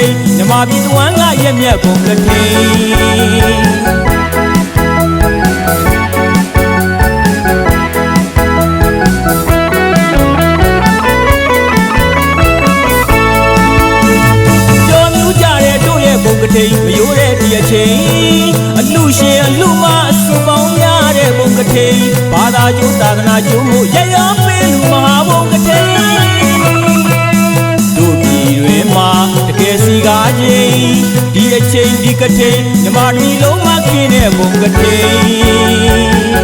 ဘုံကထိန်မြမပြည်သူဝမ်းကရက်မြက်ဘုံကထိန်ကြော်မြူးကြတဲ့တို့ရဲ့ဘုံကတိန်မယိုးတဲ့ဒီအချိန်အလှရှင်အလှမအစုပေါင်းများတဲ့ဘုံကတိန်ဘာသာကျိုးသာသနာကျိုးမှုရရပေးလူမဟာဘုံကတိန်တို့ ချိန်ဒီကတိန်မြမပြည်လုံးမှာခင်းတဲ့ဘုံကတိန်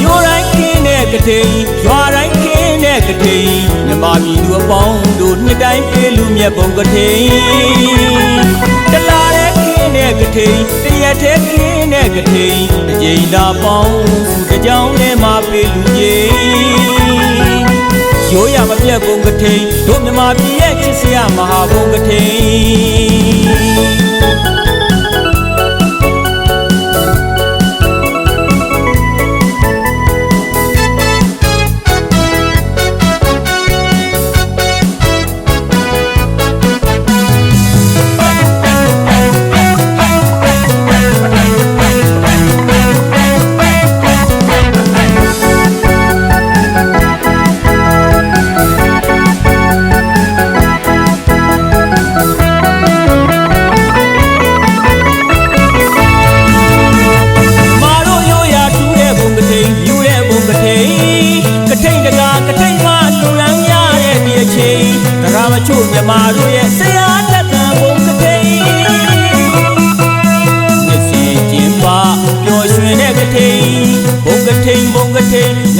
မြို့တိုင်းခင်းတဲ့ကတိန်ရွာတိုင်းခင်းတဲ့ကတိန်မြမပြည်သူအပေါင်းတို့နှစ်တိုင်းပြေလူမြတ်ဘုံကတိန်တလာတဲ့ ခင်းတဲ့ကတိန်တရက်တဲ့ခင်းတဲ့ကတိန်တစ်ကြိမ်လာပေါင်းစုတစ်ကြောင်းနဲ့မှာပြေလူကြီးရိုးရမပြတ်ဘုံကတိန်တို့မြမပြည်ရဲ့ချစ်စရာမဟာဘုံကတိန်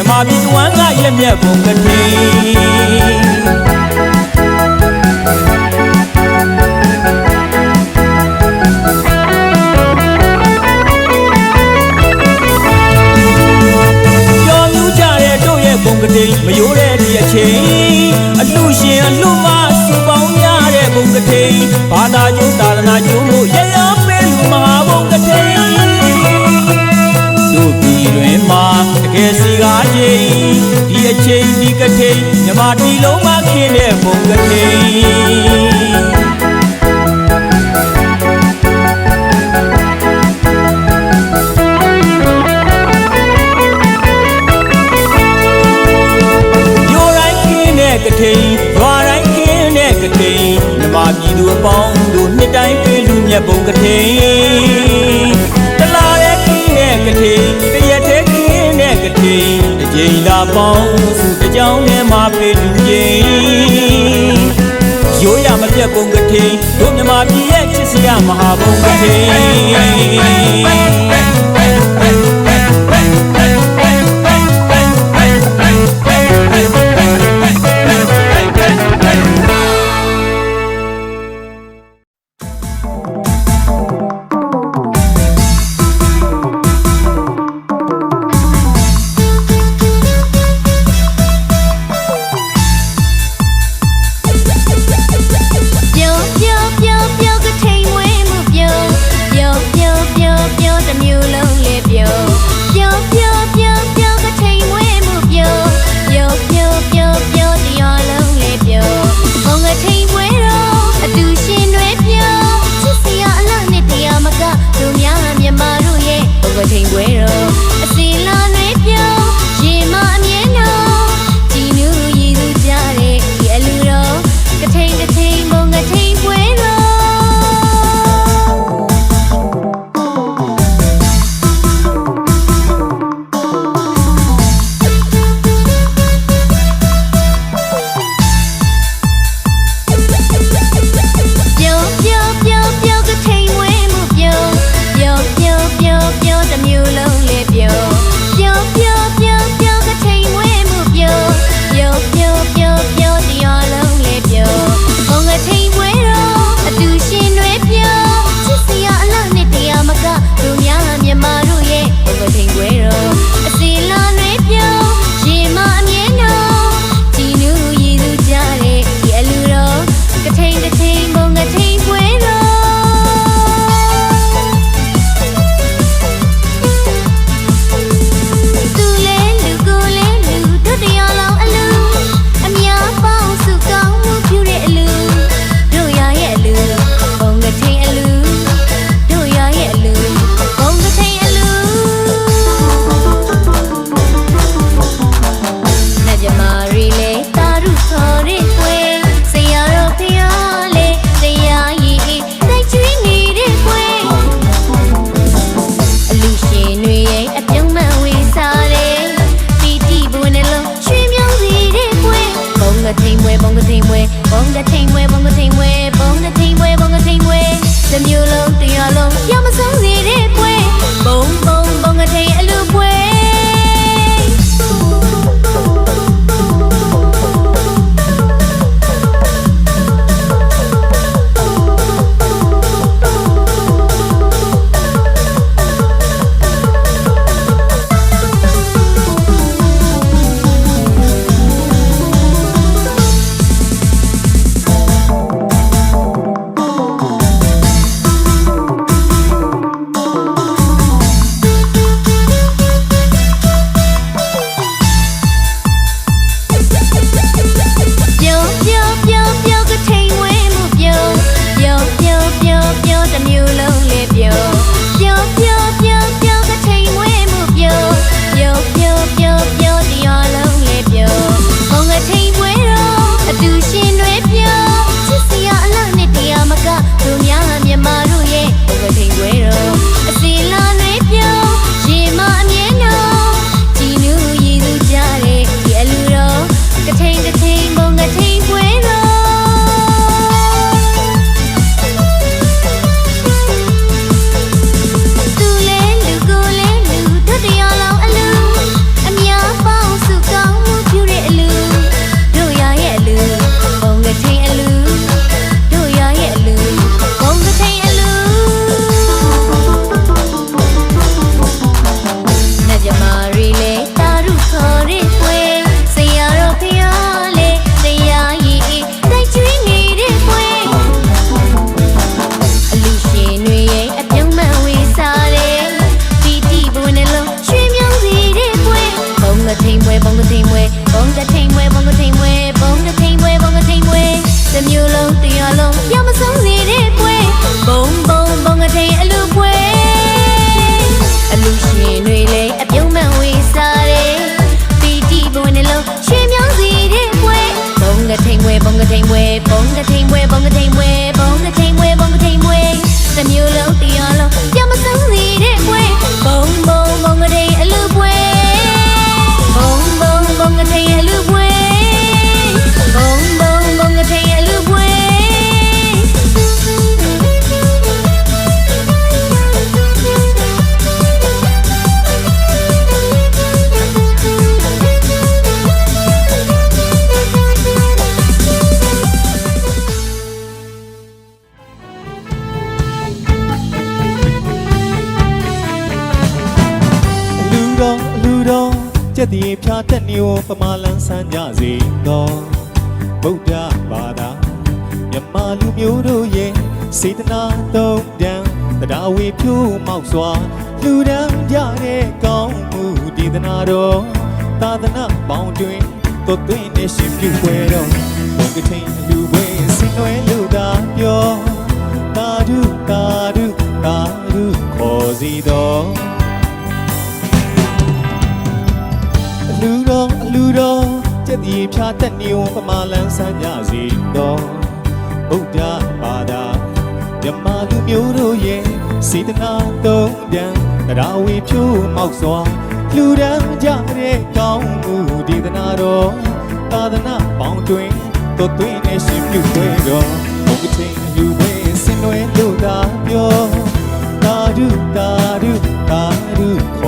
မြမာပြည်တဝမ်းကရက်မြက်ဘုံကထိန်ကြော်မြူးကြတဲ့တို့ရဲ့ဘုံကတိန်မယိုးတဲ့ဒီအချိန်အလှရှင်အလှမစုပေါင်းများတဲ့ဘုံကတိန်ဘာသာကျိုးသာသနာကျိုးမှုရရပေးလူမဟာဘုံကတိန်တို့ပြည်တွင်မှာတကယ်စီကား န် မြမပြည်ရဲ့ချစ်စရာမဟာဘုံကထိန်ပြောပြောပြောပြောကထိန် Quem Bueno. ရွာလုံးပြောင်းမဆုံးစေတဲ့ပွဲဘုံဘုံ ပမာလန်းဆန်းကြစေသောဗုဒ္ဓဘာသာမြမလူမျိုးတို့ရဲ့စေတနာသုံးတန်တရားဝေဖြူမောက်စွာလူဒန်းပြတဲ့ကောင်းမှုဒေသနာတော်သာသနာပေါင်းတွင်သွတ်သွင်းနေရှင်ပြုပွဲတော်ဘုံကထိန် ကျက်သည်ဖြာတက်နေဝပမာလန်းဆန်းကြစီတော်ဗုဒ္ဓဘာသာဓမ္မလူမျိုးတို့ရဲ့စေတနာသုံးတန်တရားဝေဖြိုးမောက်စွာလူဒန်းကြတဲ့ကောင်းမှုဒေသနာတော်သာသနာပေါင်းတွင်တို့သွေးနဲ့ရှင်ပြုခွဲတော်ဘုကတိလူဝဲစင်နွယ်တို့သာပြောသာဓုသာဓုသာဓုခေါ်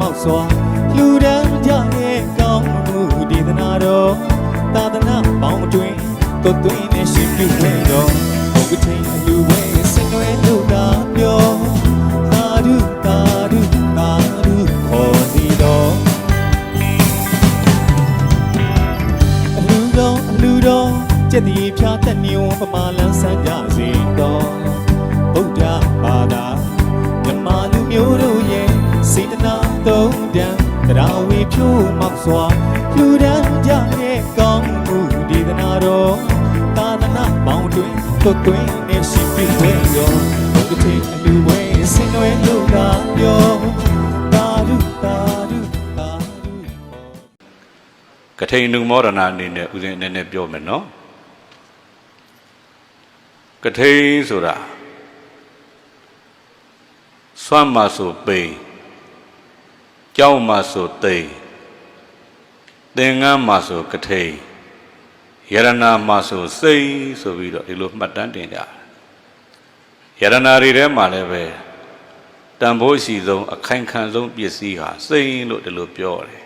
မောက်စွာလူဒန်းကြရဲ့ကောင်းမှုဒေသနာတော်သာသနာပေါင်းတွင်ကိုယ်သွင်းနေရှိပြုဝဲတော်ဘုရားချင်းလူဝဲစင်ွယ်လို့တာပြောသာဓုသာဓုသာဓုခေါ်စီတော်အလူတော်အလူတော်ကျက်တီဖြာတက်နေဝပမာလန်းဆန်းကြစီတော်ဗုဒ္ဓဘာသာမြမလူမျိုးတို့ရဲ့ စေတနာသုံးတန်တရားဝေဖြိုးမောက်စွာလူဒန်းကြရဲ့ကောင်းမှုဒေသနာတော်သာသနာပေါင်းတွင်သွတ်သွင်းနေရှိပြီဝဲရောဘုရားချင်းအလူဝဲဆင်နွယ်လို့သာပြောသာဓုသာဓုသာဓုကထိန်နုမောဒနာအနေနဲ့ဦးဇင်းအနေနဲ့ပြောမယ်နော်ကထိန်ဆိုတာစွမ်းမဆိုပိန် ကြောက်မဆိုသိန်သင်္ကန်းမဆိုကထိန်ယရနာမဆိုစိတ်ဆိုပြီးတော့ဒီလိုမှတ်တမ်းတင်ကြတယ်ယရနာတွေထဲမှာလည်းပဲတန်ဖိုးရှိဆုံးအခိုင်ခံဆုံးပစ္စည်းဟာစိတ်လို့ဒီလိုပြောတယ်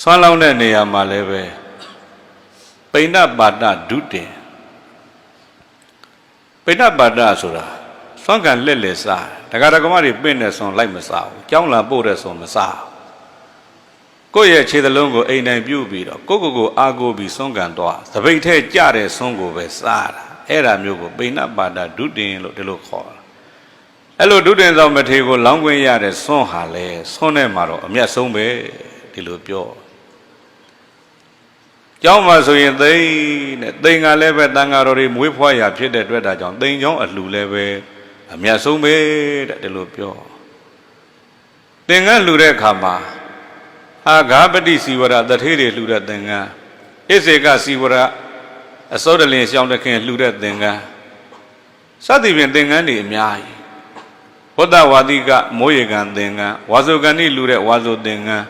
ဆွမ်းလောင်းတဲ့နေရာမှာလည်းပဲပိဏပါဒဒုတင်ပိဏပါဒဆိုတာ ဆွမ်းကန်လက်လက်စားဒကာဒကမတွေပင့်တဲ့ဆွမ်းလိုက်မစားဘူးကြောင်းလာပို့တဲ့ဆွမ်းမစားဘူးကိုယ့်ရဲ့ခြေသလုံးကိုအိမ်တိုင်းပြုတ်ပြီးတော့ကိုယ့်ကိုယ်ကိုအာကိုပြီးဆွမ်းကန်သွားသပိတ်ထဲကြတဲ့ဆွမ်းကိုပဲစားတာအဲ့ဒါမျိုးကိုပိဏပါဒဒုတင်လို့ဒီလိုခေါ်တာအဲ့လိုဒုတင်ဆောင်မထေကိုလောင်းခွင့်ရတဲ့ဆွမ်းဟာလေဆွမ်းထဲမှာတော့အမျက်ဆုံးပဲဒီလိုပြောကျောင်းမှာဆိုရင်သိန်းတဲ့သိန်းကလည်းပဲတန်ဃာတော်တွေမွေးဖွားရာဖြစ်တဲ့အတွက်ဒါကြောင့်သိန်းကျောင်းအလှလည်းပဲ အမြတ်ဆုံးပဲတဲ့ဒီလိုပြောသင်္ကန်းလှူတဲ့အခါမှာအာဂါပတိစီဝရတထေးတွေလှူတဲ့သင်္ကန်းဣစေကစီဝရအစောတလင်ရှောင်းတခင်လှူတဲ့သင်္ကန်းစသည်ဖြင့်သင်္ကန်းတွေအများကြီးဘုဒ္ဓဝါဒီကမိုးရေကန်သင်္ကန်းဝါစုကန်ဤလှူတဲ့ဝါစုသင်္ကန်း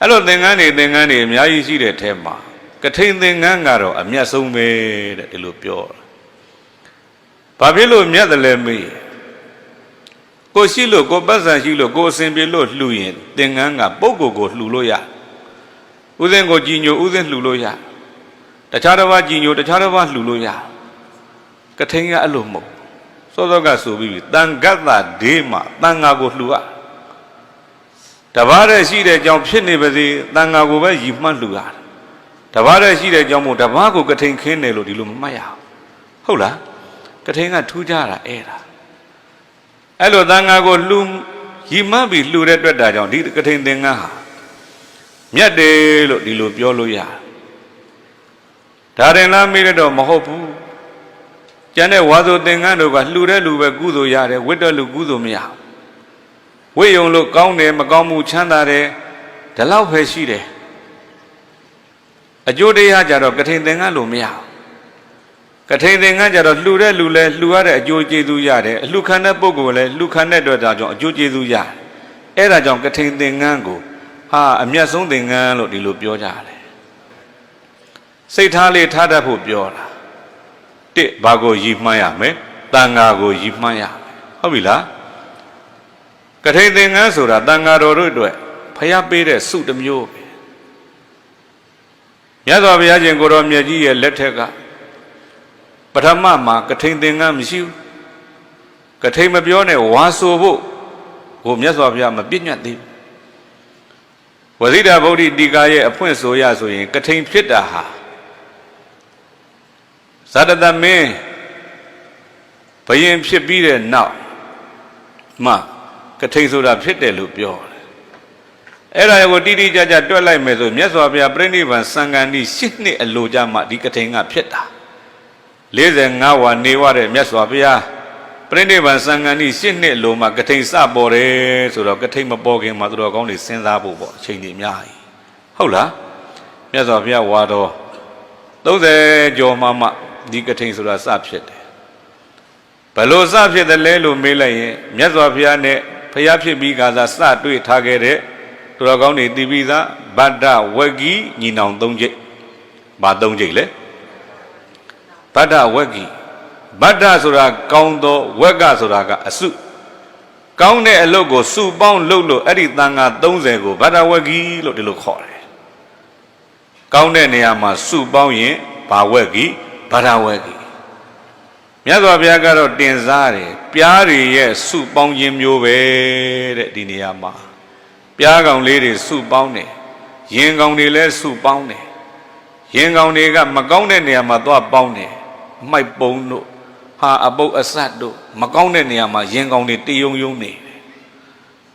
အဲ့လိုသင်္ကန်းတွေသင်္ကန်းတွေအများကြီးရှိတဲ့ထဲမှာကထိန်သင်္ကန်းကတော့အမျက်ဆုံးပဲတဲ့ဒီလိုပြောတာ ဘာဖြစ်လို့မြတ်တယ်လဲမေးကိုရှိလို့ကိုပတ်စံရှိလို့ကိုအစဉ်ပြေလို့လှူရင်သင်္ကန်းကပုဂ္ဂိုလ်ကိုလှူလို့ရဥစဉ်ကိုကြည်ညိုဥစဉ်လှူလို့ရတခြားတစ်ပါးကြည်ညိုတခြားတစ်ပါးလှူလို့ရကထိန်ကအဲ့လိုမဟုတ်စောစောကဆိုပြီးတန်ဂတ်တာဒေးမှာတန်ဃာကိုလှူရတဘာတဲ့ရှိတဲ့ကြောင့်ဖြစ်နေပါစေတန်ဃာကိုပဲယီမှတ်လူရတယ်တဘာတဲ့ရှိတဲ့ကြောင့်မို့တဘာကိုကထိန်ခင်းတယ်လို့ဒီလိုမမှတ်ရအောင်ဟုတ်လား ကထိန်ကထူးကြတာအဲ့ဒါအဲ့လိုတန်ဃာကိုလှူယီမှတ်ပြီးလှူတဲ့အတွက်ဒါကြောင့်ဒီကထိန်သင်္ကန်းဟာမြတ်တယ်လို့ဒီလိုပြောလို့ရတယ်ဒါရင်လားမေးရတော့မဟုတ်ဘူးကျန်တဲ့ဝါဆိုသင်္ကန်းတို့ကလှူတဲ့လူပဲကုသိုလ်ရတယ်ဝိတ္တလူကုသိုလ်မရဘူးဝိယုံလို့ကောင်းတယ်မကောင်းမှုချမ်းသာတယ်ဒီလောက်ပဲရှိတယ်အကျိုးတရားကြတော့ကထိန်သင်္ကန်းလို့မရဘူး ကထိန်သင်္ကန်းကြတော့လှူတဲ့လူလဲလှူရတဲ့အကျိုးကျေးဇူးရတယ်အလှခံတဲ့ပုဂ္ဂိုလ်လဲလှူခံတဲ့အတွက်ဒါကြောင့်အကျိုးကျေးဇူးရတယ်အဲ့ဒါကြောင့်ကထိန်သင်္ကန်းကိုဟာအမျက်ဆုံးသင်္ကန်းလို့ဒီလိုပြောကြတယ်စိတ်ထားလေးထားတတ်ဖို့ပြောတာတစ်ဘာကိုရည်မှန်းရမယ်တန်ဃာကိုရည်မှန်းရမယ်ဟုတ်ပြီလားကထိန်သင်္ကန်းဆိုတာတန်ဃာတော်တို့အတွက်ဖျားပေးတဲ့စုတစ်မျိုးပဲမြတ်စွာဘုရားရှင်ကိုတော်မြတ်ကြီးရဲ့လက်ထက်က ပထမမှာကထိန်သင်္ကန်းမရှိဘူးကထိန်မပြောနဲ့ဝါဆိုဖို့ကိုမြတ်စွာဘုရားမပြည့်ညတ်သေးဘူးဝဇိဒဗုဒ္ဓတိကာရဲ့အဖွင့်ဆိုရဆိုရင်ကထိန်ဖြစ်တာဟာဇာတတမင်းဘယင်ဖြစ်ပြီးတဲ့နောက်မှကထိန်ဆိုတာဖြစ်တယ်လို့ပြောတယ်အဲ့ဒါကိုတိတိကျကျတွက်လိုက်မယ်ဆိုမြတ်စွာဘုရားပြိဋိဘံစံဃန်ဒီ၈နှစ်အလိုကြမှဒီကထိန်ကဖြစ်တာ 45ဝါနေဝတဲ့မြတ်စွာဘုရားပြိဋိဘံစံဃန်ဒီ၈နှစ်အလိုမှကထိန်စပေါ်တယ်ဆိုတော့ကထိန်မပေါ်ခင်မှာသူတော်ကောင်းတွေစဉ်းစားဖို့ပေါ့အချိန်ကြီးအများကြီးဟုတ်လားမြတ်စွာဘုရားဝါတော်30ကျော်မှမှဒီကထိန်ဆိုတာစဖြစ်တယ်ဘလို့စဖြစ်တယ်လဲလို့မေးလိုက်ရင်မြတ်စွာဘုရားနဲ့ဘုရားဖြစ်ပြီးကသာစတွေ့ထားခဲ့တဲ့သူတော်ကောင်းတွေတည်ပြီးသားဗတ္တဝက်ကြီးညီနောင်၃ကျိတ်ဘာ၃ကျိတ်လဲ ဗတ္တဝက်ကြီးဗတ္တဆိုတာကောင်းသောဝက်ကဆိုတာကအစုကောင်းတဲ့အလုပ်ကိုစုပေါင်းလုပ်လို့အဲ့ဒီတန်ခါ30ကိုဗတ္တဝက်ကြီးလို့ဒီလိုခေါ်တယ်ကောင်းတဲ့နေရာမှာစုပေါင်းရင်ဘာဝက်ကြီးဗတ္တဝက်ကြီးမြတ်စွာဘုရားကတော့တင်စားတယ်ပြားတွေရဲ့စုပေါင်းခြင်းမျိုးပဲတဲ့ဒီနေရာမှာပြားကောင်လေးတွေစုပေါင်းတယ်ရင်ကောင်တွေလည်းစုပေါင်းတယ်ရင်ကောင်တွေကမကောင်းတဲ့နေရာမှာသွားပေါင်းတယ် မိုက်ပုံတို့ဟာအပုပ်အဆတ်တို့မကောင်းတဲ့နေရာမှာရင်ကောင်တွေတယုံယုံနေတယ်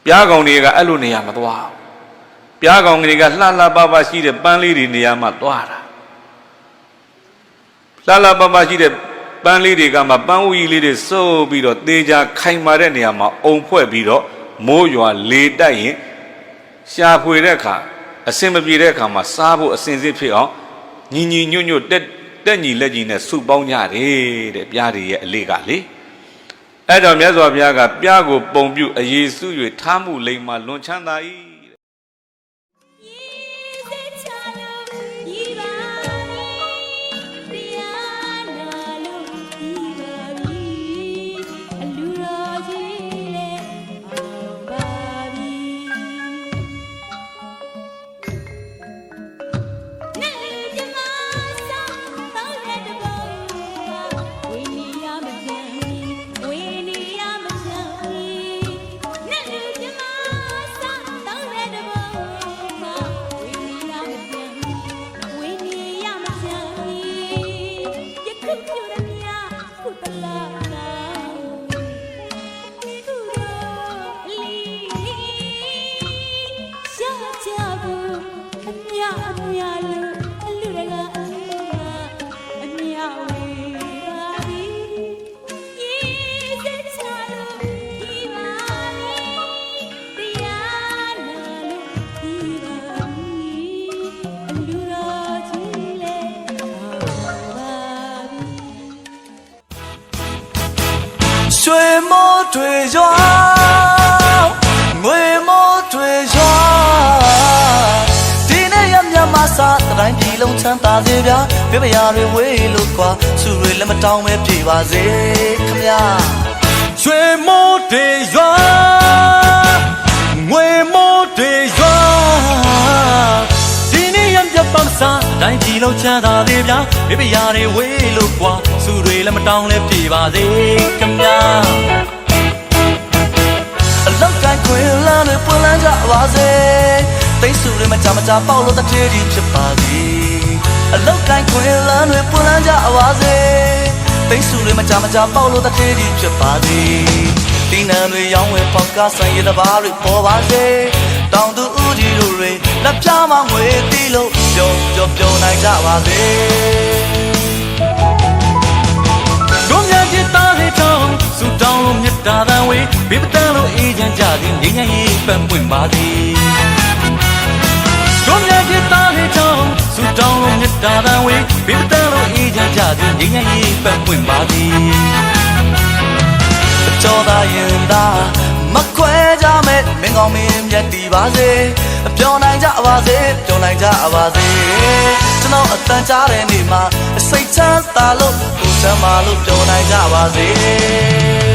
ပြားကောင်တွေကအဲ့လိုနေရာမှာသွားဘူးပြားကောင်တွေကလှလှပပရှိတဲ့ပန်းလေးတွေနေရာမှာသွားတာလှလှပပရှိတဲ့ပန်းလေးတွေကမှပန်းဝီလေးတွေစုပ်ပြီးတော့တေးကြခိုင်မာတဲ့နေရာမှာအုံဖွဲ့ပြီးတော့မိုးရွာလေတိုက်ရင်ရှာဖွေတဲ့အခါအစင်မပြေတဲ့အခါမှာစားဖို့အစင်စစ်ဖြစ်အောင်ညီညီညွတ်ညွတ်တက် တက်ညီလက်ညီနဲ့စုပေါင်းကြတယ်တဲ့ပြားတွေရဲ့အလေးကလေအဲ့တော့မြတ်စွာဘုရားကပြားကိုပုံပြုအရေးစု၍ထားမှုလိမ္မာလွန်ချမ်းသာ၏ တွေရွာငွေမိုးတွေရွာဒီနေ့ရမြမစားတိုင်းပြည်လုံးချမ်းသာစေဗျာပြပရာတွေဝေးလို့ကွာသူတွေလက်မတောင်းပဲပြေပါစေခမညာရွှေမိုးတွေရွာငွေမိုးတွေရွာဒီနေ့ရမြတ်ပန်းစားတိုင်းပြည်လုံးချမ်းသာသေးဗျာပြပရာတွေဝေးလို့ကွာစုတွေလည်းမတောင်းလဲပြေပါစေခမညာအလောက်တိုင်း ခွင်လန်းတွေပွင့်လန်းကြပါစေသိစုတွေမကြမကြပေါက်လို့တထေးကြီးဖြစ်ပါစေအလောက်တိုင်းခွင်လန်းတွေပွင့်လန်းကြပါစေသိစုတွေမကြမကြပေါက်လို့တထေးကြီးဖြစ်ပါစေဒီနံတွေရောင်းဝယ်ပေါက်ကဆိုင်ရတဘာတွေပေါ်ပါစေတောင်သူဦးကြီးတို့တွေလက်ပြမငွေတီးလို့ပြုံပြုံပြုံနိုင်ကြပါစေတို့မြတ်จิตသားတွေတောင်းစူ တောင်းလို့မြတ်တာတန်ဝေးဘေးပတန်လို့အေးချမ်းကြသည်ငြိမ်းချမ်းရေးပန်းပွင့်ပါသည်တို့မြတ်จิตသားတွေတောင်းစူတောင်းလို့မြတ်တာတန်ဝေးဘေးပတန်လို့အေးချမ်းကြသည်ငြိမ်းချမ်းရေးပန်းပွင့်ပါသည်ကြောသာရင်သာမခွဲကြမဲ့မင်းကောင်းမင်းမြတ်တည်ပါစေပြောနိုင်ကြပါစေပြောနိုင်ကြပါစေကျွန်တော်အတန်ကြားတဲ့နေ့မှာစိတ်ချမ်းသာလို့ကိုယ်ချမ်းသာလို့ပြောနိုင်ကြပါစေ